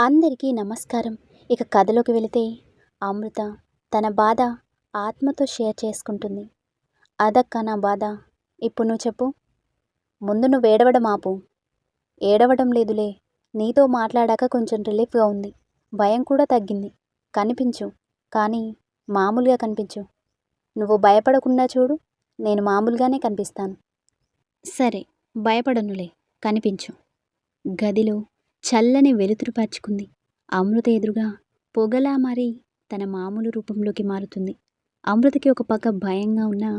అందరికీ నమస్కారం. ఇక కథలోకి వెళితే అమృత తన బాధ ఆత్మతో షేర్ చేసుకుంటుంది. అదక్క నా బాధ. ఇప్పుడు నువ్వు చెప్పు. ముందు నువ్వు ఏడవడం ఆపు. ఏడవడం లేదులే. నీతో మాట్లాడాక కొంచెం రిలీఫ్గా ఉంది. భయం కూడా తగ్గింది. కనిపించు. కానీ మామూలుగా కనిపించు. నువ్వు భయపడకుండా చూడు. నేను మామూలుగానే కనిపిస్తాను. సరే. భయపడనులే. కనిపించు. గదిలో చల్లని వెలుతురు పరుచుకుంది. అమృత ఎదురుగా పొగలా మారి తన మామూలు రూపంలోకి మారుతుంది. అమృతకి ఒక పక్క భయంగా ఉన్నా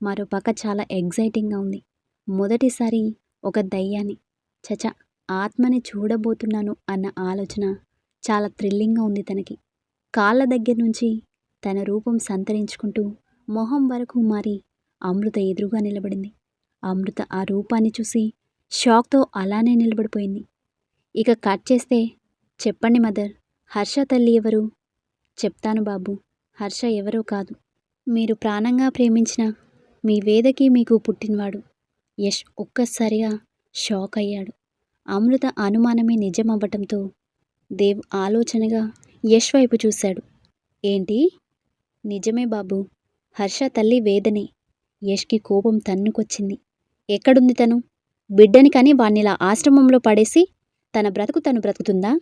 మరో పక్క చాలా ఎగ్జైటింగ్గా ఉంది. మొదటిసారి ఒక దయ్యాన్ని చచ ఆత్మని చూడబోతున్నాను అన్న ఆలోచన చాలా థ్రిల్లింగ్గా ఉంది తనకి. కాళ్ళ దగ్గర నుంచి తన రూపం సంతరించుకుంటూ మొహం వరకు మారి అమృత ఎదురుగా నిలబడింది. అమృత ఆ రూపాన్ని చూసి షాక్తో అలానే నిలబడిపోయింది. ఇక కట్ చేస్తే చెప్పండి మదర్ హర్ష తల్లి ఎవరు? చెప్తాను బాబు హర్ష ఎవరో కాదు. మీరు ప్రాణంగా ప్రేమించిన మీ వేదకి మీకు పుట్టినవాడు. యష్ ఒక్కసారిగా షాక్ అయ్యాడు. అమృత అనుమానమే నిజమవ్వటంతో దేవ్ ఆలోచనగా యష్ వైపు చూశాడు. ఏంటి? నిజమే బాబు హర్ష తల్లి వేదనే. యష్కి కోపం తన్నుకొచ్చింది. ఎక్కడుంది తను? బిడ్డని కానీ వాణ్ణిలా ఆశ్రమంలో పడేసి తన బ్రతుకు తను బ్రతుకుతుందా?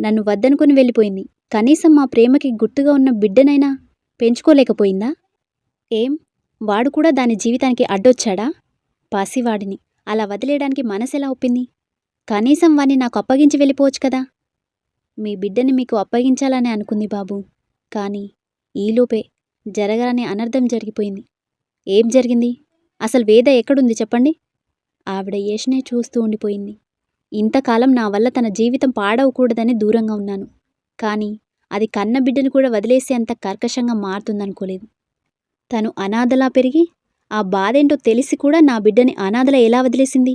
నన్ను వద్దనుకుని వెళ్ళిపోయింది. కనీసం మా ప్రేమకి గుర్తుగా ఉన్న బిడ్డనైనా పెంచుకోలేకపోయిందా? ఏం? వాడు కూడా దాని జీవితానికి అడ్డొచ్చాడా? పాసివాడిని. అలా వదిలేయడానికి మనసెలా ఒప్పింది? కనీసం వాణ్ణి నాకు అప్పగించి వెళ్ళిపోవచ్చు కదా? మీ బిడ్డని మీకు అప్పగించాలని అనుకుంది బాబు. కానీ ఈలోపే జరగరని అనర్థం జరిగిపోయింది. ఏం జరిగింది? అసలు వేద ఎక్కడుంది చెప్పండి? ఆవిడ యేషనే చూస్తూ ఉండిపోయింది. ఇంతకాలం నా వల్ల తన జీవితం పాడవకూడదని దూరంగా ఉన్నాను. కానీ అది కన్న బిడ్డను కూడా వదిలేసేంత కర్కశంగా మారుతుందనుకోలేదు. తను అనాథలా పెరిగి ఆ బాధేంటో తెలిసి కూడా నా బిడ్డని అనాథలా ఎలా వదిలేసింది?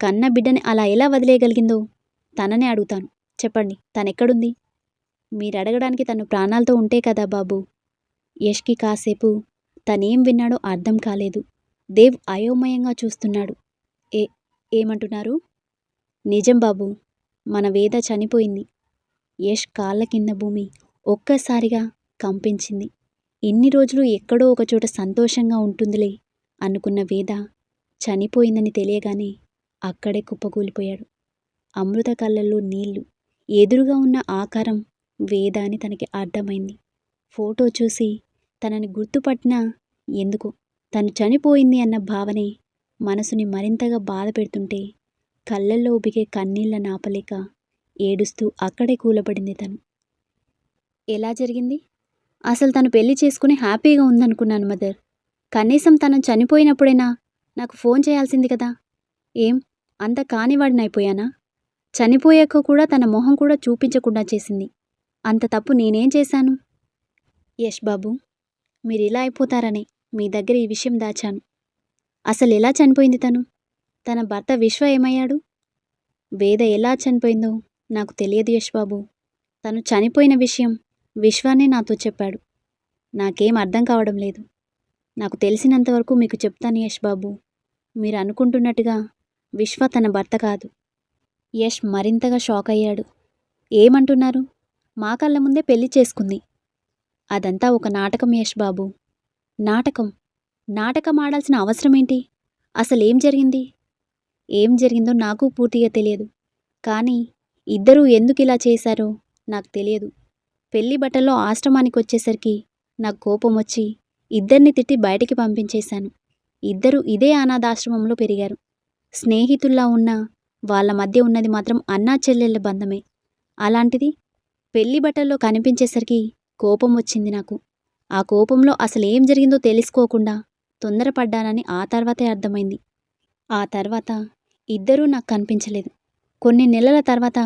కన్న బిడ్డని అలా ఎలా వదిలేయగలిగిందో తననే అడుగుతాను. చెప్పండి తనెక్కడుంది? మీరు అడగడానికి తను ప్రాణాలతో ఉంటే కదా బాబు. యష్కి కాసేపు తనేం విన్నాడో అర్థం కాలేదు. దేవ్ అయోమయంగా చూస్తున్నాడు. ఏ ఏమంటున్నారు? నిజం బాబు మన వేద చనిపోయింది. యష్ కాళ్ళ కింద భూమి ఒక్కసారిగా కంపించింది. ఇన్ని రోజులు ఎక్కడో ఒకచోట సంతోషంగా ఉంటుందిలే అనుకున్న వేద చనిపోయిందని తెలియగానే అక్కడే కుప్పకూలిపోయాడు. అమృత కళ్ళల్లో నీళ్ళు ఎదురుగా ఉన్న ఆకారం వేద అని తనకి అర్థమైంది. ఫోటో చూసి తనని గుర్తుపట్టినా ఎందుకో? తను చనిపోయింది అన్న భావనే మనసుని మరింతగా బాధ పెడుతుంటే కళ్ళల్లో ఉబికే కన్నీళ్ళ నాపలేక ఏడుస్తూ అక్కడే కూలబడింది తను. ఎలా జరిగింది? అసలు తను పెళ్ళి చేసుకుని హ్యాపీగా ఉందనుకున్నాను మదర్. కనీసం తను చనిపోయినప్పుడైనా నాకు ఫోన్ చేయాల్సింది కదా? ఏం? అంత కానివాడినైపోయానా చనిపోయాక కూడా తన మొహం కూడా చూపించకుండా చేసింది. అంత తప్పు నేనేం చేశాను? యష్ బాబు మీరు ఇలా అయిపోతారని మీ దగ్గర ఈ విషయం దాచాను. అసలు ఎలా చనిపోయింది తను? తన భర్త విశ్వ ఏమయ్యాడు? వేద ఎలా చనిపోయిందో నాకు తెలియదు యష్ బాబు తను చనిపోయిన విషయం విశ్వానే నాతో చెప్పాడు. నాకేం అర్థం కావడం లేదు. నాకు తెలిసినంతవరకు మీకు చెప్తాను యష్ బాబు మీరు అనుకుంటున్నట్టుగా విశ్వ తన భర్త కాదు. యష్ మరింతగా షాక్ అయ్యాడు. ఏమంటున్నారు? మా కళ్ళ ముందే పెళ్ళి చేసుకుంది. అదంతా ఒక నాటకం యష్ బాబు నాటకం. నాటకం ఆడాల్సిన అవసరం ఏంటి అసలేం జరిగింది? ఏం జరిగిందో నాకు పూర్తిగా తెలియదు. కానీ ఇద్దరూ ఎందుకు ఇలా చేశారో నాకు తెలియదు. పెళ్ళి బట్టల్లో ఆశ్రమానికి వచ్చేసరికి నాకు కోపం వచ్చి ఇద్దరిని తిట్టి బయటికి పంపించేశాను. ఇద్దరు ఇదే అనాథాశ్రమంలో పెరిగారు. స్నేహితుల్లా ఉన్న వాళ్ళ మధ్య ఉన్నది మాత్రం అన్నా చెల్లెళ్ళ బంధమే. అలాంటిది పెళ్ళి బట్టల్లో కనిపించేసరికి కోపం వచ్చింది నాకు. ఆ కోపంలో అసలు ఏం జరిగిందో తెలుసుకోకుండా తొందరపడ్డానని ఆ తర్వాతే అర్థమైంది. ఆ తర్వాత ఇద్దరూ నాకు కనిపించలేదు. కొన్ని నెలల తర్వాత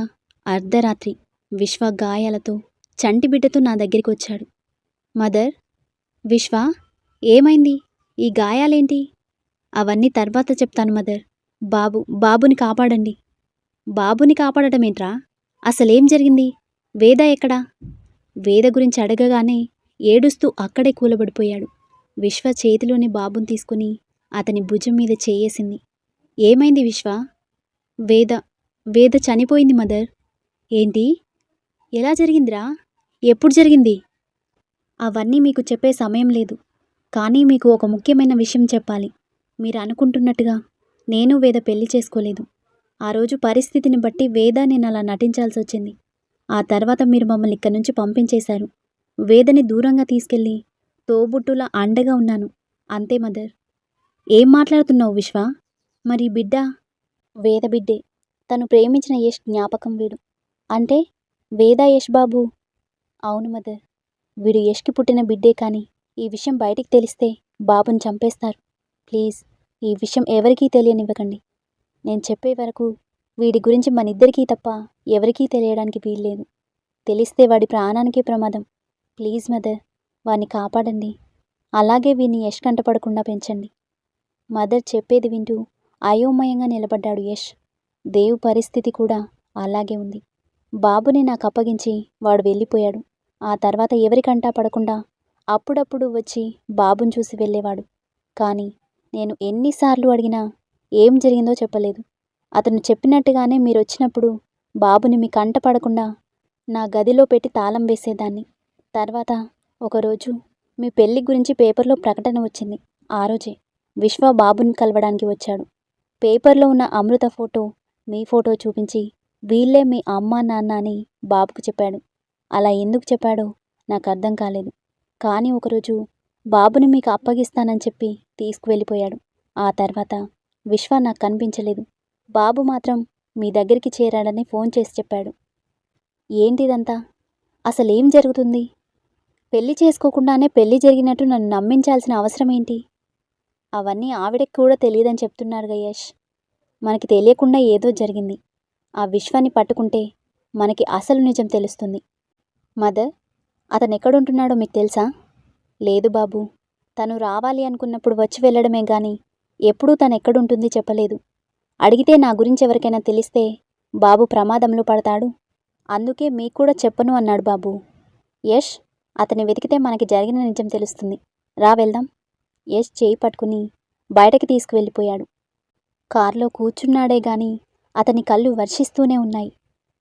అర్ధరాత్రి విశ్వ గాయాలతో చంటి బిడ్డతో నా దగ్గరికి వచ్చాడు. మదర్ విశ్వ ఏమైంది? ఈ గాయాలేంటి? అవన్నీ తర్వాత చెప్తాను మదర్. బాబు బాబుని కాపాడండి. బాబుని కాపాడటమేంట్రా? అసలేం జరిగింది? వేద ఎక్కడా? వేద గురించి అడగగానే ఏడుస్తూ అక్కడే కూలబడిపోయాడు. విశ్వ చేతిలోని బాబుని తీసుకుని అతని భుజం మీద చేయేసింది. ఏమైంది విశ్వ? వేద వేద చనిపోయింది మదర్. ఏంటి? ఎలా జరిగిందిరా? ఎప్పుడు జరిగింది? అవన్నీ మీకు చెప్పే సమయం లేదు. కానీ మీకు ఒక ముఖ్యమైన విషయం చెప్పాలి. మీరు అనుకుంటున్నట్టుగా నేను వేద పెళ్ళి చేసుకోలేదు. ఆ రోజు పరిస్థితిని బట్టి వేద నేను అలా నటించాల్సి వచ్చింది. ఆ తర్వాత మీరు మమ్మల్ని ఇక్కడి నుంచి పంపించేశారు. వేదని దూరంగా తీసుకెళ్ళి తోబుట్టులా అండగా ఉన్నాను. అంతే మదర్. ఏం మాట్లాడుతున్నావు విశ్వ? మరి బిడ్డ వేద బిడ్డే తను ప్రేమించిన యష్ జ్ఞాపకం వీడు. అంటే వేద యష్ బాబు? అవును మదర్. వీడు యష్కి పుట్టిన బిడ్డే కానీ ఈ విషయం బయటికి తెలిస్తే బాబుని చంపేస్తారు. ప్లీజ్ ఈ విషయం ఎవరికీ తెలియనివ్వకండి. నేను చెప్పే వరకు వీడి గురించి మనిద్దరికీ తప్ప ఎవరికీ తెలియడానికి వీల్లేదు. తెలిస్తే వాడి ప్రాణానికి ప్రమాదం. ప్లీజ్ మదర్ వాడిని కాపాడండి. అలాగే వీడిని యష్ కంటపడకుండా పెంచండి. మదర్ చెప్పేది వింటూ అయోమయంగా నిలబడ్డాడు యష్. దేవు పరిస్థితి కూడా అలాగే ఉంది. బాబుని నాకు అప్పగించి వాడు వెళ్ళిపోయాడు. ఆ తర్వాత ఎవరికంటా పడకుండా అప్పుడప్పుడు వచ్చి బాబుని చూసి వెళ్ళేవాడు. కానీ నేను ఎన్నిసార్లు అడిగినా ఏం జరిగిందో చెప్పలేదు. అతను చెప్పినట్టుగానే మీరు వచ్చినప్పుడు బాబుని మీ కంట పడకుండా నా గదిలో పెట్టి తాళం వేసేదాన్ని. తర్వాత ఒకరోజు మీ పెళ్ళి గురించి పేపర్లో ప్రకటన వచ్చింది. ఆ రోజే విశ్వ బాబుని కలవడానికి వచ్చాడు. పేపర్లో ఉన్న అమృత ఫోటో మీ ఫోటో చూపించి వీళ్ళే మీ అమ్మ నాన్న అని బాబుకు చెప్పాడు. అలా ఎందుకు చెప్పాడో నాకు అర్థం కాలేదు. కానీ ఒకరోజు బాబుని మీకు అప్పగిస్తానని చెప్పి తీసుకువెళ్ళిపోయాడు. ఆ తర్వాత విశ్వ నాకు కనిపించలేదు. బాబు మాత్రం మీ దగ్గరికి చేరాడని ఫోన్ చేసి చెప్పాడు. ఏంటిదంతా? అసలేం జరుగుతుంది? పెళ్ళి చేసుకోకుండానే పెళ్ళి జరిగినట్టు నన్ను నమ్మించాల్సిన అవసరం ఏంటి అవన్నీ ఆవిడకి కూడా తెలియదని చెప్తున్నారు గయేష్. మనకి తెలియకుండా ఏదో జరిగింది. ఆ విశ్వాన్ని పట్టుకుంటే మనకి అసలు నిజం తెలుస్తుంది. మదర్ అతను ఎక్కడుంటున్నాడో మీకు తెలుసా? లేదు బాబు. తను రావాలి అనుకున్నప్పుడు వచ్చి వెళ్ళడమే కానీ ఎప్పుడూ తను ఎక్కడుంటుంది చెప్పలేదు. అడిగితే నా గురించి ఎవరికైనా తెలిస్తే బాబు ప్రమాదంలో పడతాడు. అందుకే మీకు కూడా చెప్పను అన్నాడు బాబు. యష్ అతని వెతికితే మనకి జరిగిన నిజం తెలుస్తుంది. రా వెళ్దాం. యష్ చేయి పట్టుకుని బయటకి తీసుకువెళ్ళిపోయాడు. కారులో కూర్చున్నాడే గాని అతని కళ్ళు వర్షిస్తూనే ఉన్నాయి.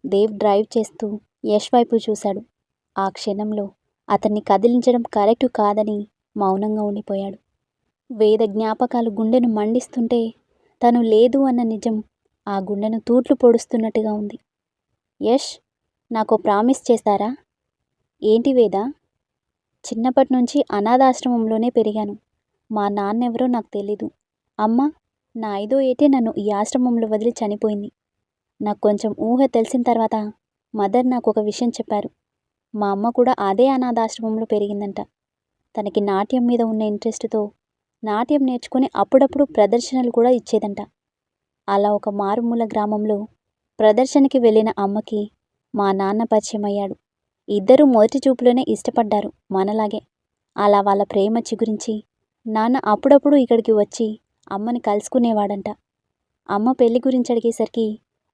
దేవ్ డ్రైవ్ చేస్తూ యష్ వైపు చూశాడు. ఆ క్షణంలో అతన్ని కదిలించడం కరెక్టు కాదని మౌనంగా ఉండిపోయాడు. వేద జ్ఞాపకాలు గుండెను మండిస్తుంటే తను లేదు అన్న నిజం ఆ గుండెను తూట్లు పొడుస్తున్నట్టుగా ఉంది. యష్ నాకు ప్రామిస్ చేస్తారా? ఏంటి వేద? చిన్నప్పటి నుంచి అనాథాశ్రమంలోనే పెరిగాను. మా నాన్నెవరో నాకు తెలీదు. అమ్మ నా ఐదో ఏటే నన్ను ఈ ఆశ్రమంలో వదిలి చనిపోయింది. నాకు కొంచెం ఊహ తెలిసిన తర్వాత మదర్ నాకు ఒక విషయం చెప్పారు. మా అమ్మ కూడా అదే అనాథాశ్రమంలో పెరిగిందంట. తనకి నాట్యం మీద ఉన్న ఇంట్రెస్ట్తో నాట్యం నేర్చుకుని అప్పుడప్పుడు ప్రదర్శనలు కూడా ఇచ్చేదంట. అలా ఒక మారుమూల గ్రామంలో ప్రదర్శనకి వెళ్ళిన అమ్మకి మా నాన్న పరిచయం అయ్యాడు ఇద్దరూ మొదటి చూపులోనే ఇష్టపడ్డారు మనలాగే. అలా వాళ్ళ ప్రేమ చిగురించి నాన్న అప్పుడప్పుడు ఇక్కడికి వచ్చి అమ్మని కలుసుకునేవాడంట. అమ్మ పెళ్ళి గురించి అడిగేసరికి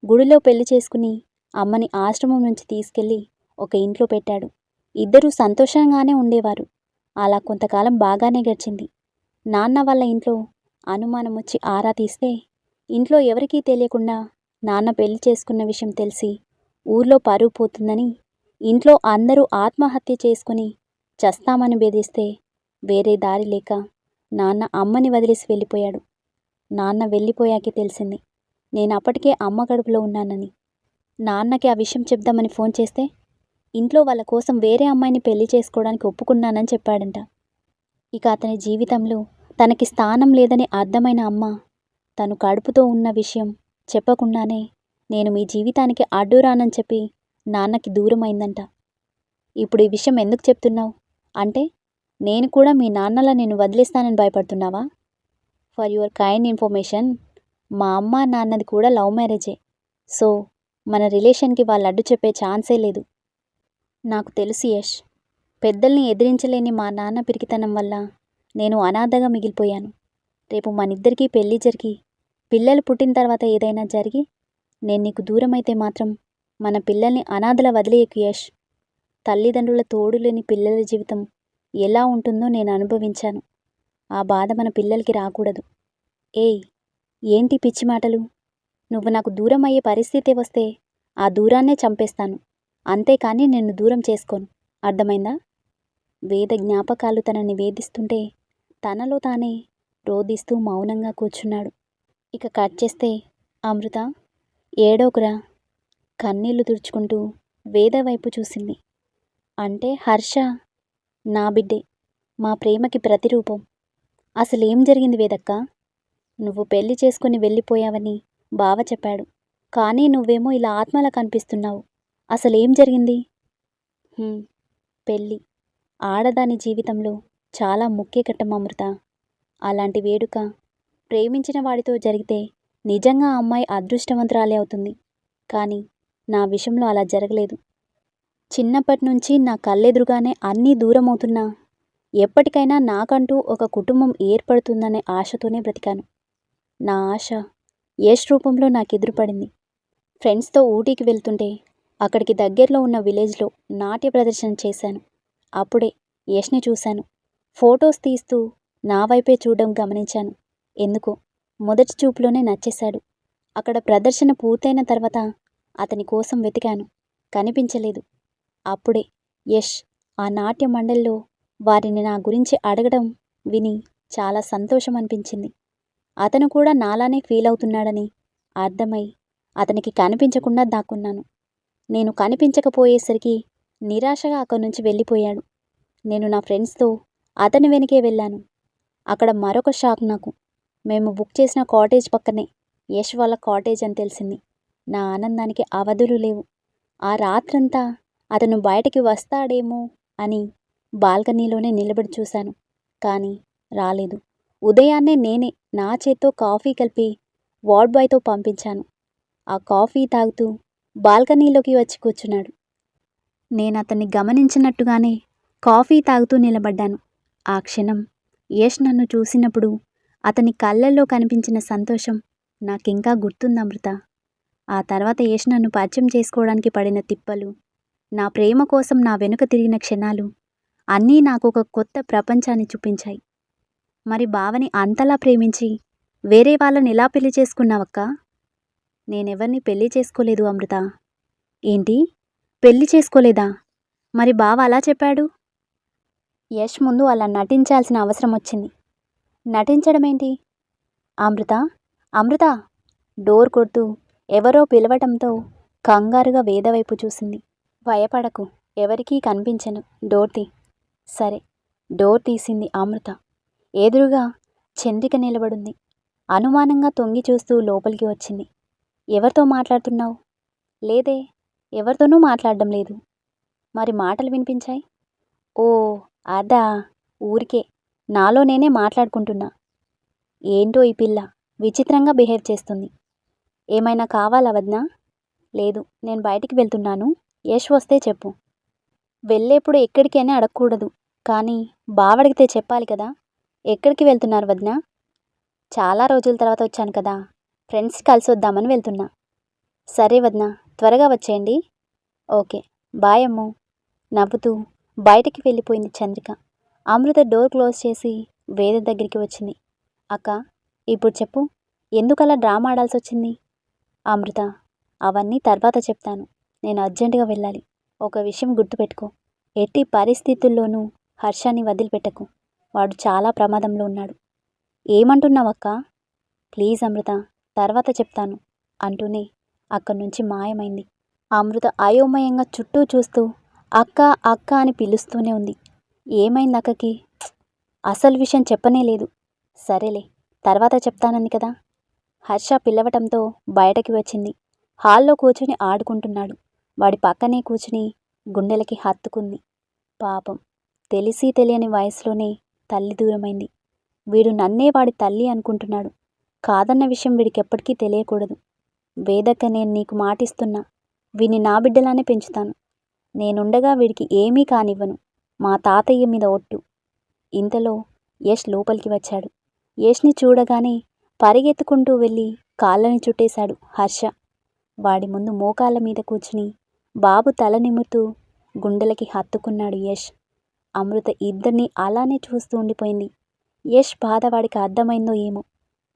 గుడిలో పెళ్ళి చేసుకుని అమ్మని ఆశ్రమం నుంచి తీసుకెళ్ళి ఒక ఇంట్లో పెట్టాడు. ఇద్దరూ సంతోషంగానే ఉండేవారు. అలా కొంతకాలం బాగానే గడిచింది. నాన్న వాళ్ళ ఇంట్లో అనుమానం వచ్చి ఆరా తీస్తే ఇంట్లో ఎవరికీ తెలియకుండా నాన్న పెళ్ళి చేసుకున్న విషయం తెలిసి ఊర్లో పరువు పోతుందని ఇంట్లో అందరూ ఆత్మహత్య చేసుకుని చస్తామని బెదిరిస్తే వేరే దారి లేక నాన్న అమ్మని వదిలేసి వెళ్ళిపోయాడు. నాన్న వెళ్ళిపోయాకే తెలిసింది. నేను అప్పటికే అమ్మ కడుపులో ఉన్నానని. నాన్నకి ఆ విషయం చెప్దామని ఫోన్ చేస్తే ఇంట్లో వాళ్ళ కోసం వేరే అమ్మాయిని పెళ్ళి చేసుకోవడానికి ఒప్పుకున్నానని చెప్పాడంట. ఇక అతని జీవితంలో తనకి స్థానం లేదని అర్థమైన అమ్మ తను కడుపుతో ఉన్న విషయం చెప్పకుండానే నేను మీ జీవితానికి అడ్డు రానని చెప్పి నాన్నకి దూరమైందంట. ఇప్పుడు ఈ విషయం ఎందుకు చెప్తున్నావు? అంటే నేను కూడా మీ నాన్నలా నేను వదిలేస్తానని భయపడుతున్నావా? ఫర్ యువర్ కైండ్ ఇన్ఫర్మేషన్ మా అమ్మ నాన్నది కూడా లవ్ మ్యారేజే. సో మన రిలేషన్కి వాళ్ళు అడ్డు చెప్పే ఛాన్సే లేదు. నాకు తెలుసు యష్. పెద్దల్ని ఎదిరించలేని మా నాన్న పిరికితనం వల్ల నేను అనాథగా మిగిలిపోయాను. రేపు మనిద్దరికీ పెళ్ళి జరిగి పిల్లలు పుట్టిన తర్వాత ఏదైనా జరిగి నేను నీకు దూరం అయితే మాత్రం మన పిల్లల్ని అనాథల వదిలేయకు యష్. తల్లిదండ్రుల తోడు లేని పిల్లల జీవితం ఎలా ఉంటుందో నేను అనుభవించాను. ఆ బాధ మన పిల్లలకి రాకూడదు. ఏయ్ ఏంటి పిచ్చి మాటలు? నువ్వు నాకు దూరం అయ్యే పరిస్థితి వస్తే ఆ దూరాన్నే చంపేస్తాను. అంతేకాని నిన్ను దూరం చేసుకోను. అర్థమైందా? వేద జ్ఞాపకాలు తనని వేధిస్తుంటే తనలో తానే రోధిస్తూ మౌనంగా కూర్చున్నాడు. ఇక కట్ చేస్తే అమృత ఏడోకురా కన్నీళ్ళు తుడుచుకుంటూ వేద వైపు చూసింది. అంటే హర్ష నా బిడ్డే మా ప్రేమకి ప్రతిరూపం. అసలేం జరిగింది వేదక్క? నువ్వు పెళ్ళి చేసుకుని వెళ్ళిపోయావని బావ చెప్పాడు. కానీ నువ్వేమో ఇలా ఆత్మలా కనిపిస్తున్నావు. అసలేం జరిగింది? పెళ్ళి. ఆడదాని జీవితంలో చాలా ముఖ్య ఘట్టం అమృత. అలాంటి వేడుక ప్రేమించిన వాడితో జరిగితే నిజంగా ఆ అమ్మాయి అదృష్టవంతురాలే అవుతుంది. కానీ నా విషయంలో అలా జరగలేదు. చిన్నప్పటి నుంచి నా కళ్ళెదురుగానే అన్నీ దూరం అవుతున్నా ఎప్పటికైనా నాకంటూ ఒక కుటుంబం ఏర్పడుతుందనే ఆశతోనే బ్రతికాను. నా ఆశ యష్ రూపంలో నాకు ఎదురుపడింది ఫ్రెండ్స్తో ఊటీకి వెళ్తుంటే అక్కడికి దగ్గరలో ఉన్న విలేజ్లో నాట్య ప్రదర్శన చేశాను. అప్పుడే యష్ని చూశాను. ఫొటోస్ తీస్తూ నా వైపే చూడడం గమనించాను. ఎందుకో మొదటి చూపులోనే నచ్చేశాడు. అక్కడ ప్రదర్శన పూర్తయిన తర్వాత అతని కోసం వెతికాను. కనిపించలేదు. అప్పుడే యష్ ఆ నాట్య మండలిలో వారిని నా గురించి అడగడం విని చాలా సంతోషం అనిపించింది. అతను కూడా నాలానే ఫీల్ అవుతున్నాడని అర్థమై అతనికి కనిపించకుండా దాక్కున్నాను. నేను కనిపించకపోయేసరికి నిరాశగా అక్కడి నుంచి వెళ్ళిపోయాడు. నేను నా ఫ్రెండ్స్తో అతని వెనకే వెళ్ళాను. అక్కడ మరొక షాక్ నాకు. మేము బుక్ చేసిన కాటేజ్ పక్కనే యష్ వాళ్ళ కాటేజ్ అని తెలిసింది. నా ఆనందానికి అవధులు లేవు. ఆ రాత్రంతా అతను బయటికి వస్తాడేమో అని బాల్కనీలోనే నిలబడి చూశాను. కానీ రాలేదు. ఉదయాన్నే నేనే నా చేత్తో కాఫీ కలిపి వార్డ్ బాయ్తో పంపించాను. ఆ కాఫీ తాగుతూ బాల్కనీలోకి వచ్చి కూర్చున్నాడు. నేను అతన్ని గమనించినట్టుగానే కాఫీ తాగుతూ నిలబడ్డాను. ఆ క్షణం యష్ నన్ను చూసినప్పుడు అతని కళ్ళల్లో కనిపించిన సంతోషం నాకింకా గుర్తుంది అమృత. ఆ తర్వాత యష్ నన్ను పరిచయం చేసుకోవడానికి పడిన తిప్పలు నా ప్రేమ కోసం నా వెనుక తిరిగిన క్షణాలు అన్నీ నాకు ఒక కొత్త ప్రపంచాన్ని చూపించాయి. మరి బావని అంతలా ప్రేమించి వేరే వాళ్ళని ఎలా పెళ్ళి చేసుకున్నావక్క? నేనెవరిని పెళ్ళి చేసుకోలేదు అమృత. ఏంటి? పెళ్ళి చేసుకోలేదా? మరి బావ అలా చెప్పాడు? యష్ ముందు అలా నటించాల్సిన అవసరం వచ్చింది. నటించడమేంటి? అమృత? అమృత? డోర్ కొడుతూ ఎవరో పిలవటంతో కంగారుగా వేదవైపు చూసింది. భయపడకు. ఎవరికీ కనిపించను. డోర్ తీ సరే. డోర్ తీసింది అమృత. ఎదురుగా చంద్రిక నిలబడింది. అనుమానంగా తొంగి చూస్తూ లోపలికి వచ్చింది. ఎవరితో మాట్లాడుతున్నావు? లేదే. ఎవరితోనూ మాట్లాడడం లేదు. మరి మాటలు వినిపించాయి? ఓ అదా. ఊరికే. నాలో నేనే మాట్లాడుకుంటున్నా. ఏంటో ఈ పిల్ల. విచిత్రంగా బిహేవ్ చేస్తుంది. ఏమైనా కావాలా వదినా? లేదు. నేను బయటికి వెళ్తున్నాను. యష్ వస్తే చెప్పు. వెళ్ళేప్పుడు ఎక్కడికి అని అడగకూడదు. కానీ బావడిగితే చెప్పాలి కదా. ఎక్కడికి వెళ్తున్నారు వదినా? చాలా రోజుల తర్వాత వచ్చాను కదా. ఫ్రెండ్స్ కలిసి వద్దామని వెళ్తున్నా. సరే వదినా త్వరగా వచ్చేయండి. ఓకే. బాయ్ అమ్ము. నవ్వుతూ బయటికి వెళ్ళిపోయింది చంద్రిక. అమృత డోర్ క్లోజ్ చేసి వేద దగ్గరికి వచ్చింది. అక్క ఇప్పుడు చెప్పు. ఎందుకలా డ్రామా ఆడాల్సి వచ్చింది? అమృత అవన్నీ తర్వాత చెప్తాను. నేను అర్జెంటుగా వెళ్ళాలి. ఒక విషయం గుర్తుపెట్టుకో. ఎట్టి పరిస్థితుల్లోనూ హర్షాన్ని వదిలిపెట్టకు. వాడు చాలా ప్రమాదంలో ఉన్నాడు. ఏమంటున్నావక్క? ప్లీజ్ అమృత తర్వాత చెప్తాను అంటూనే అక్కడి నుంచి మాయమైంది. అమృత అయోమయంగా చుట్టూ చూస్తూ అక్క అక్క అని పిలుస్తూనే ఉంది. ఏమైంది అక్కకి? అసలు విషయం చెప్పనే లేదు. సరేలే తర్వాత చెప్తానంది కదా. హర్ష పిలవటంతో బయటకి వచ్చింది. హాల్లో కూర్చుని ఆడుకుంటున్నాడు. వాడి పక్కనే కూర్చుని గుండెలకి హత్తుకుంది. పాపం. తెలిసి తెలియని వయసులోనే తల్లి దూరమైంది. వీడు నన్నే వాడి తల్లి అనుకుంటున్నాడు. కాదన్న విషయం వీడికి ఎప్పటికీ తెలియకూడదు. వేదక్క నేను నీకు మాటిస్తున్నా. వీని నా బిడ్డలానే పెంచుతాను. నేనుండగా వీడికి ఏమీ కానివ్వను. మా తాతయ్య మీద ఒట్టు. ఇంతలో యష్ లోపలికి వచ్చాడు. యష్ని చూడగానే పరిగెత్తుకుంటూ వెళ్ళి కాళ్ళని చుట్టేశాడు హర్ష. వాడి ముందు మోకాళ్ళ మీద కూర్చుని బాబు తల నిమురుతూ గుండెలకి హత్తుకున్నాడు యష్. అమృత ఇద్దరిని అలానే చూస్తూ ఉండిపోయింది. యష్ బాధ వాడికి అర్థమైందో ఏమో.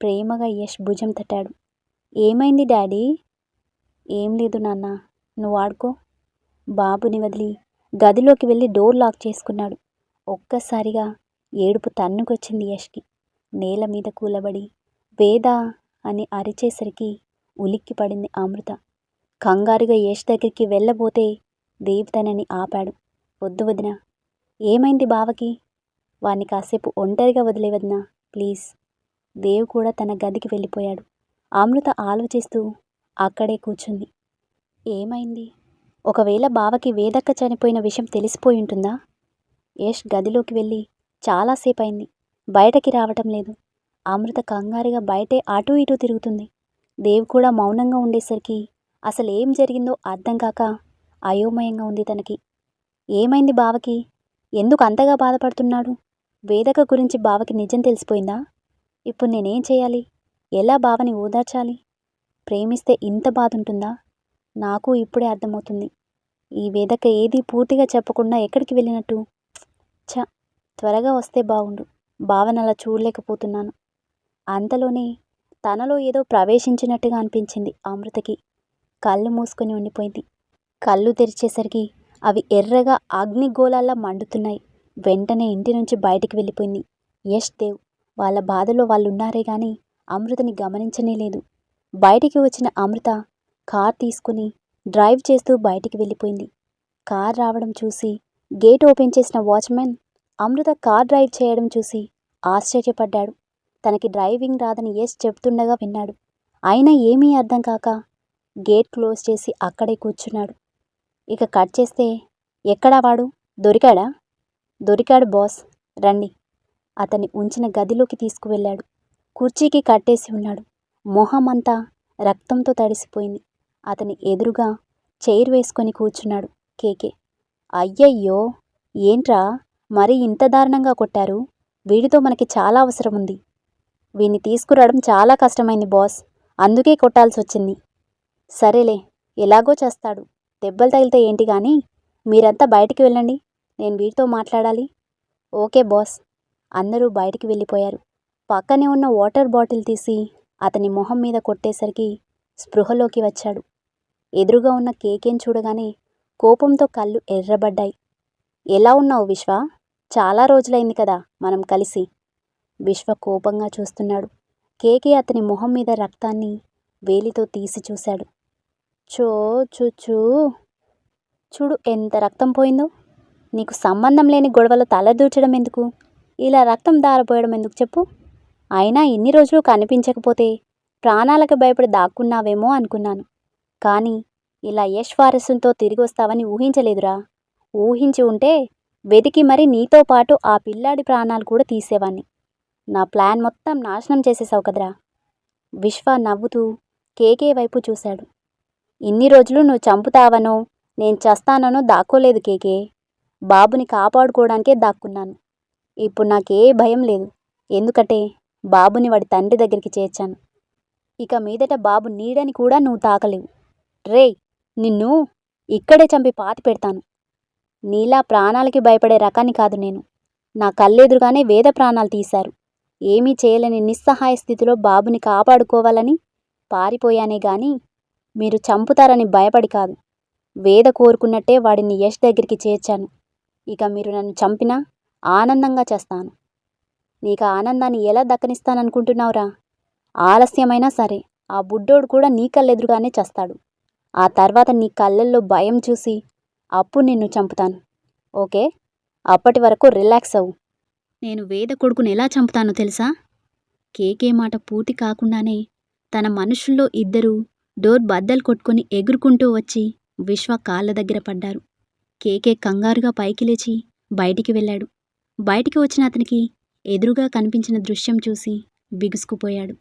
ప్రేమగా యష్ భుజం తట్టాడు. ఏమైంది డాడీ? ఏం లేదు నాన్న. నువ్వు ఆడుకో. బాబుని వదిలి గదిలోకి వెళ్ళి డోర్ లాక్ చేసుకున్నాడు. ఒక్కసారిగా ఏడుపు తన్నుకొచ్చింది యష్కి. నేల మీద కూలబడి వేద అని అరిచేసరికి ఉలిక్కి పడింది అమృత. కంగారుగా యేష్ దగ్గరికి వెళ్ళబోతే దేవ్ తనని ఆపాడు. వద్దు వదిన. ఏమైంది బావకి? వాణ్ణి కాసేపు ఒంటరిగా వదిలే వదినా ప్లీజ్. దేవ్ కూడా తన గదికి వెళ్ళిపోయాడు. అమృత ఆలోచిస్తూ అక్కడే కూర్చుంది. ఏమైంది? ఒకవేళ బావకి వేదక్క చనిపోయిన విషయం తెలిసిపోయి ఉంటుందా? యష్ గదిలోకి వెళ్ళి చాలాసేపు అయింది బయటకి రావటం లేదు. అమృత కంగారుగా బయటే అటూ ఇటూ తిరుగుతుంది. దేవ్ కూడా మౌనంగా ఉండేసరికి అసలు ఏం జరిగిందో అర్థం కాక అయోమయంగా ఉంది తనకి. ఏమైంది బావకి? ఎందుకు అంతగా బాధపడుతున్నాడు? వేదక గురించి బావకి నిజం తెలిసిపోయిందా? ఇప్పుడు నేనేం చేయాలి? ఎలా బావని ఓదార్చాలి? ప్రేమిస్తే ఇంత బాధ ఉంటుందా నాకు ఇప్పుడే అర్థమవుతుంది. ఈ వేదక ఏది పూర్తిగా చెప్పకుండా ఎక్కడికి వెళ్ళినట్టు? ఛ! త్వరగా వస్తే బాగుండు భావన అలా చూడలేకపోతున్నాను. అంతలోనే తనలో ఏదో ప్రవేశించినట్టుగా అనిపించింది అమృతకి. కళ్ళు మూసుకొని ఉండిపోయింది. కళ్ళు తెరిచేసరికి అవి ఎర్రగా అగ్నిగోళాల్లా మండుతున్నాయి. వెంటనే ఇంటి నుంచి బయటికి వెళ్ళిపోయింది. యష్ దేవ్ వాళ్ళ బాధలో వాళ్ళు ఉన్నారే గాని అమృతని గమనించనే లేదు. బయటికి వచ్చిన అమృత కార్ తీసుకుని డ్రైవ్ చేస్తూ బయటికి వెళ్ళిపోయింది. కార్ రావడం చూసి గేట్ ఓపెన్ చేసిన వాచ్మెన్ అమృత కార్ డ్రైవ్ చేయడం చూసి ఆశ్చర్యపడ్డాడు. తనకి డ్రైవింగ్ రాదని యష్ చెప్తుండగా విన్నాడు. అయినా ఏమీ అర్థం కాక గేట్ క్లోజ్ చేసి అక్కడే కూర్చున్నాడు. ఇక కట్ చేస్తే ఎక్కడా వాడు? దొరికాడా? దొరికాడు బాస్. రండి. అతన్ని ఉంచిన గదిలోకి తీసుకువెళ్ళాడు. కుర్చీకి కట్టేసి ఉన్నాడు. మొహం అంతా రక్తంతో తడిసిపోయింది. అతని ఎదురుగా చైర్ వేసుకొని కూర్చున్నాడు కేకే. అయ్యయ్యో! ఏంట్రా? మరి ఇంత దారుణంగా కొట్టారు? వీడితో మనకి చాలా అవసరం ఉంది వీణ్ణి తీసుకురావడం చాలా కష్టమైంది బాస్. అందుకే కొట్టాల్సి వచ్చింది సరేలే ఎలాగో చేస్తాడు. దెబ్బలు తగిలితే ఏంటి కానీ మీరంతా బయటికి వెళ్ళండి. నేను వీరితో మాట్లాడాలి. Okay boss. అందరూ బయటికి వెళ్ళిపోయారు. పక్కనే ఉన్న వాటర్ బాటిల్ తీసి అతని మొహం మీద కొట్టేసరికి స్పృహలోకి వచ్చాడు. ఎదురుగా ఉన్న కేకేని చూడగానే కోపంతో కళ్ళు ఎర్రబడ్డాయి. ఎలా ఉన్నావు విశ్వ? చాలా రోజులైంది కదా మనం కలిసి. విశ్వ కోపంగా చూస్తున్నాడు. కేకే అతని మొహం మీద రక్తాన్ని వేలితో తీసి చూశాడు. చో చూచూ చూడు ఎంత రక్తం పోయిందో. నీకు సంబంధం లేని గొడవలు తలదూర్చడం ఎందుకు? ఇలా రక్తం దారపోయడం ఎందుకు చెప్పు. అయినా ఇన్ని రోజులు కనిపించకపోతే ప్రాణాలకు భయపడి దాక్కున్నావేమో అనుకున్నాను. కానీ ఇలా యశ్వారస్యంతో వారసులతో తిరిగి వస్తావని ఊహించలేదురా. ఊహించి ఉంటే వెతికి మరి నీతో పాటు ఆ పిల్లాడి ప్రాణాలు కూడా తీసేవాణ్ణి. నా ప్లాన్ మొత్తం నాశనం చేసేసావు కదరా. విశ్వ నవ్వుతూ కేకే వైపు చూశాడు. ఇన్ని రోజులు నువ్వు చంపుతావనో నేను చస్తాననో దాక్కోలేదు కేకే. బాబుని కాపాడుకోవడానికే దాక్కున్నాను. ఇప్పుడు నాకే భయం లేదు. ఎందుకంటే బాబుని వాడి తండ్రి దగ్గరికి చేర్చాను. ఇక మీదట బాబు నీడని కూడా నువ్వు తాకలేవు. రే నిన్ను ఇక్కడే చంపి పాతి పెడతాను. నీలా ప్రాణాలకి భయపడే రకాన్ని కాదు నేను. నా కళ్ళెదురుగానే వేద ప్రాణాలు తీశారు. ఏమీ చేయలేని నిస్సహాయ స్థితిలో బాబుని కాపాడుకోవాలని పారిపోయానే గాని మీరు చంపుతారని భయపడి కాదు. వేద కోరుకున్నట్టే వాడిని యష్ దగ్గరికి చేర్చాను. ఇక మీరు నన్ను చంపినా ఆనందంగా చేస్తాను. నీకు ఆనందాన్ని ఎలా దక్కనిస్తాననుకుంటున్నావురా? ఆలస్యమైనా సరే ఆ బుడ్డోడు కూడా నీ కళ్ళెదురుగానే చేస్తాడు. ఆ తర్వాత నీ కళ్ళల్లో భయం చూసి అప్పుడు నిన్ను చంపుతాను. ఓకే? అప్పటి వరకు రిలాక్స్ అవ్వు. నేను వేద కొడుకుని ఎలా చంపుతానో తెలుసా? కేకే మాట పూర్తి కాకుండానే తన మనుషుల్లో ఇద్దరు డోర్ బద్దలు కొట్టుకొని ఎగురుకుంటూ వచ్చి విశ్వ కాళ్ళ దగ్గర పడ్డారు. కేకే కంగారుగా పైకి లేచి బయటికి వెళ్ళాడు. బయటికి వచ్చిన అతనికి ఎదురుగా కనిపించిన దృశ్యం చూసి బిగుసుకుపోయాడు.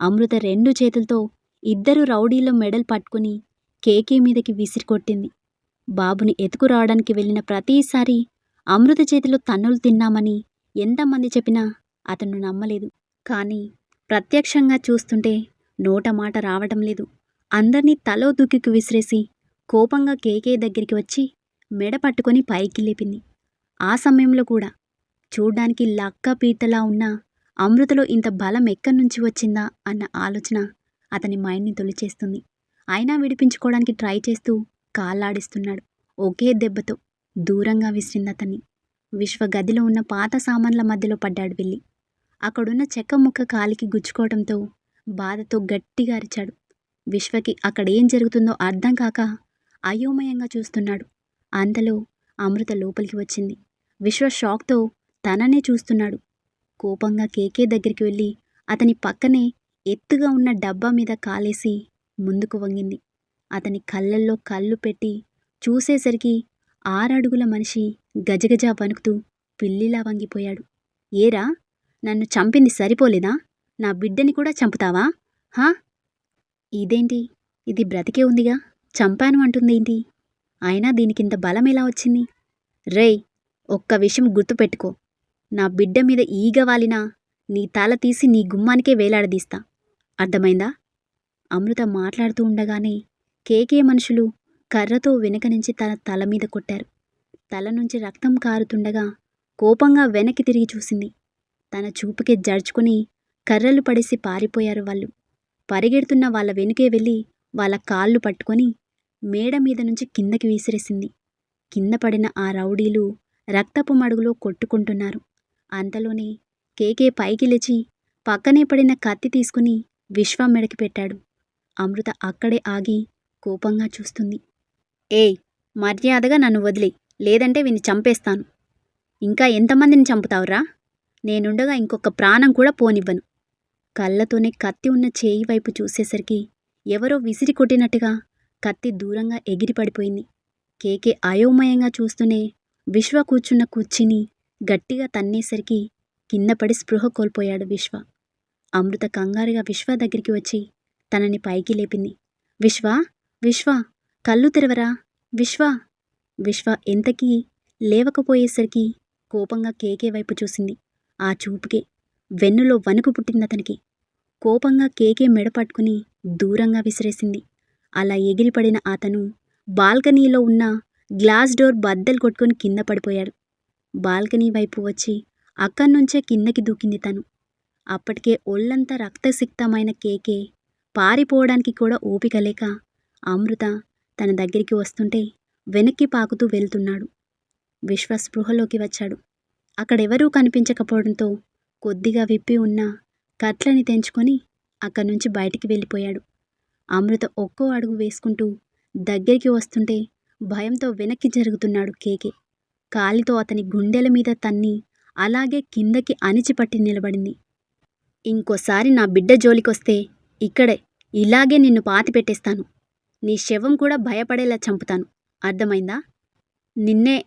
అమృత రెండు చేతులతో ఇద్దరు రౌడీల మెడల్ పట్టుకుని కేకే మీదకి విసిరికొట్టింది. బాబుని ఎత్తుకురావడానికి వెళ్ళిన ప్రతిసారి అమృత చేతిలో తన్నులు తిన్నామని ఎంతమంది చెప్పినా అతను నమ్మలేదు. కానీ ప్రత్యక్షంగా చూస్తుంటే నోట మాట రావటం లేదు. అందర్నీ తలో దుక్కికి విసిరేసి కోపంగా కేకే దగ్గరికి వచ్చి మెడ పట్టుకొని పైకి లేపింది. ఆ సమయంలో కూడా చూడ్డానికి లక్క పీతలా ఉన్న అమృతలో ఇంత బలం ఎక్కడి నుంచి వచ్చిందా అన్న ఆలోచన అతని మైండ్ని తొలిచేస్తుంది. అయినా విడిపించుకోవడానికి ట్రై చేస్తూ కాళ్ళాడిస్తున్నాడు ఒకే దెబ్బతో దూరంగా విసిరింది అతన్ని. విశ్వ గదిలో ఉన్న పాత సామాన్ల మధ్యలో పడ్డాడు వెళ్ళి. అక్కడున్న చెక్క ముక్క కాలికి గుచ్చుకోవడంతో బాధతో గట్టిగా అరిచాడు. విశ్వకి అక్కడేం జరుగుతుందో అర్థం కాక అయోమయంగా చూస్తున్నాడు. అంతలో అమృత లోపలికి వచ్చింది. విశ్వ షాక్తో తననే చూస్తున్నాడు. కోపంగా కేకే దగ్గరికి వెళ్ళి అతని పక్కనే ఎత్తుగా ఉన్న డబ్బా మీద కాలేసి ముందుకు వంగింది. అతని కళ్ళల్లో కళ్ళు పెట్టి చూసేసరికి ఆరడుగుల మనిషి గజగజ వణుకుతూ పిల్లిలా వంగిపోయాడు. ఏరా? నన్ను చంపింది సరిపోలేదా? నా బిడ్డని కూడా చంపుతావా? హా? ఇదేంటి? ఇది బ్రతికే ఉందిగా? చంపాను అంటుందేంటి? అయినా దీనికింత బలం ఎలా వచ్చింది? రేయ్ ఒక్క విషయం గుర్తుపెట్టుకో. నా బిడ్డ మీద ఈగ వాలినా నీ తల తీసి నీ గుమ్మానికే వేలాడదీస్తా. అర్థమైందా? అమృత మాట్లాడుతూ ఉండగానే కేకే మనుషులు కర్రతో వెనక నుంచి తన తల మీద కొట్టారు. తల నుంచి రక్తం కారుతుండగా కోపంగా వెనక్కి తిరిగి చూసింది. తన చూపుకి జడ్చుకుని కర్రలు పడేసి పారిపోయారు వాళ్ళు. పరిగెడుతున్న వాళ్ళ వెనుకే వెళ్ళి వాళ్ళ కాళ్ళు పట్టుకొని మేడ మీద నుంచి కిందకి విసిరేసింది. కింద పడిన ఆ రౌడీలు రక్తపు మడుగులో కొట్టుకుంటున్నారు. అంతలోనే కేకే పైకి లేచి పక్కనే పడిన కత్తి తీసుకుని విశ్వ మెడకి పెట్టాడు. అమృత అక్కడే ఆగి కోపంగా చూస్తుంది. ఏయ్ మర్యాదగా నన్ను వదిలే లేదంటే విని చంపేస్తాను. ఇంకా ఎంతమందిని చంపుతావురా? నేనుండగా ఇంకొక ప్రాణం కూడా పోనివ్వను. కళ్ళతోనే కత్తి ఉన్న చేయి వైపు చూసేసరికి ఎవరో విసిరి కొట్టినట్టుగా కత్తి దూరంగా ఎగిరి పడిపోయింది. కేకే అయోమయంగా చూస్తూనే విశ్వ కూర్చున్న కుర్చీని గట్టిగా తన్నేసరికి కింద పడి స్పృహ కోల్పోయాడు విశ్వ. అమృత కంగారుగా విశ్వ దగ్గరికి వచ్చి తనని పైకి లేపింది. విశ్వ విశ్వ కళ్ళు తెరవరా? విశ్వ విశ్వ ఎంతకీ లేవకపోయేసరికి కోపంగా కేకే వైపు చూసింది. ఆ చూపుకే వెన్నులో వణుకు పుట్టిందతనికి కోపంగా కేకే మెడపట్టుకుని దూరంగా విసిరేసింది. అలా ఎగిరిపడిన అతను బాల్కనీలో ఉన్న గ్లాస్ డోర్ బద్దలు కొట్టుకుని కింద పడిపోయాడు. బాల్కనీ వైపు వచ్చి అక్కడి నుంచే కిందకి దూకింది తను. అప్పటికే ఒళ్ళంతా రక్తసిక్తమైన కేకే పారిపోవడానికి కూడా ఓపిక లేక అమృత తన దగ్గరికి వస్తుంటే వెనక్కి పాకుతూ వెళ్తున్నాడు. విశ్వ స్పృహలోకి వచ్చాడు. అక్కడెవరూ కనిపించకపోవడంతో కొద్దిగా విప్పి ఉన్న కట్లని తెంచుకొని అక్కడి నుంచి బయటికి వెళ్ళిపోయాడు. అమృత ఒక్కో అడుగు వేసుకుంటూ దగ్గరికి వస్తుంటే భయంతో వెనక్కి జరుగుతున్నాడు కేకే. కాలితో అతని గుండెల మీద తన్ని అలాగే కిందకి అణిచిపట్టి నిలబడింది. ఇంకోసారి నా బిడ్డ జోలికొస్తే ఇక్కడే ఇలాగే నిన్ను పాతి పెట్టేస్తాను. నీ శవం కూడా భయపడేలా చంపుతాను. అర్థమైందా? నిన్నే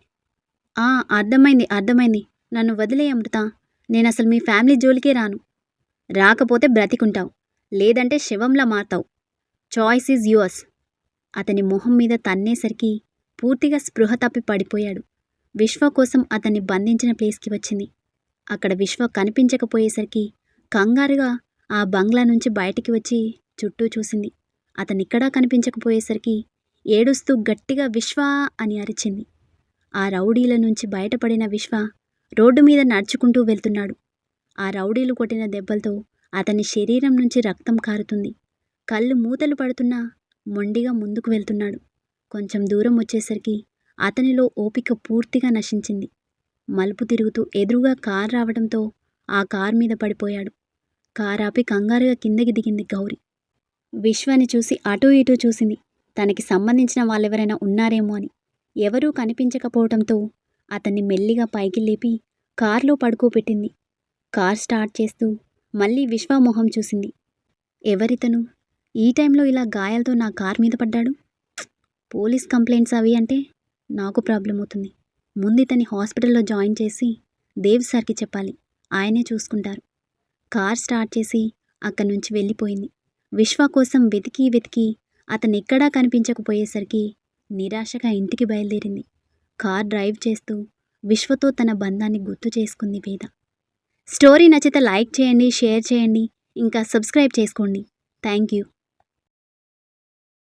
ఆ అర్థమైంది అర్థమైంది. నన్ను వదిలే అమృత. నేను అసలు మీ ఫ్యామిలీ జోలికే రాను. రాకపోతే బ్రతికుంటావు. లేదంటే శవంలా మారతావు. Choice is yours. అతని మొహం మీద తన్నేసరికి పూర్తిగా స్పృహ తప్పి పడిపోయాడు. విశ్వ కోసం అతన్ని బంధించిన ప్లేస్కి వచ్చింది. అక్కడ విశ్వ కనిపించకపోయేసరికి కంగారుగా ఆ బంగ్లా నుంచి బయటికి వచ్చి చుట్టూ చూసింది. అతనిక్కడా కనిపించకపోయేసరికి ఏడుస్తూ గట్టిగా విశ్వ అని అరిచింది. ఆ రౌడీల నుంచి బయటపడిన విశ్వ రోడ్డు మీద నడుచుకుంటూ వెళ్తున్నాడు. ఆ రౌడీలు కొట్టిన దెబ్బలతో అతని శరీరం నుంచి రక్తం కారుతుంది. కళ్ళు మూతలు పడుతున్నా మొండిగా ముందుకు వెళ్తున్నాడు. కొంచెం దూరం వచ్చేసరికి అతనిలో ఓపిక పూర్తిగా నశించింది. మలుపు తిరుగుతూ ఎదురుగా కార్ రావడంతో ఆ కార్ మీద పడిపోయాడు. కార్ ఆపి కంగారుగా కిందకి దిగింది గౌరి. విశ్వాన్ని చూసి అటూ ఇటూ చూసింది. తనకి సంబంధించిన వాళ్ళెవరైనా ఉన్నారేమో అని. ఎవరూ కనిపించకపోవటంతో అతన్ని మెల్లిగా పైకి లేపి కార్లో పడుకోబెట్టింది. కార్ స్టార్ట్ చేస్తూ మళ్ళీ విశ్వామోహం చూసింది. ఎవరితను? ఈ టైంలో ఇలా గాయాలతో నా కార్ మీద పడ్డాడు? పోలీస్ కంప్లైంట్స్ అవి అంటే నాకు ప్రాబ్లం అవుతుంది. ముందు ఇతని హాస్పిటల్లో జాయిన్ చేసి దేవ్ సార్కి చెప్పాలి. ఆయనే చూసుకుంటారు. కార్ స్టార్ట్ చేసి అక్కడి నుంచి వెళ్ళిపోయింది. విశ్వ కోసం వెతికి వెతికి అతను ఎక్కడా కనిపించకపోయేసరికి నిరాశగా ఇంటికి బయలుదేరింది. కార్ డ్రైవ్ చేస్తూ విశ్వతో తన బంధాన్ని గుర్తు చేసుకుంది వేద. స్టోరీ నచ్చితే లైక్ చేయండి షేర్ చేయండి ఇంకా సబ్స్క్రైబ్ చేసుకోండి. Thank you.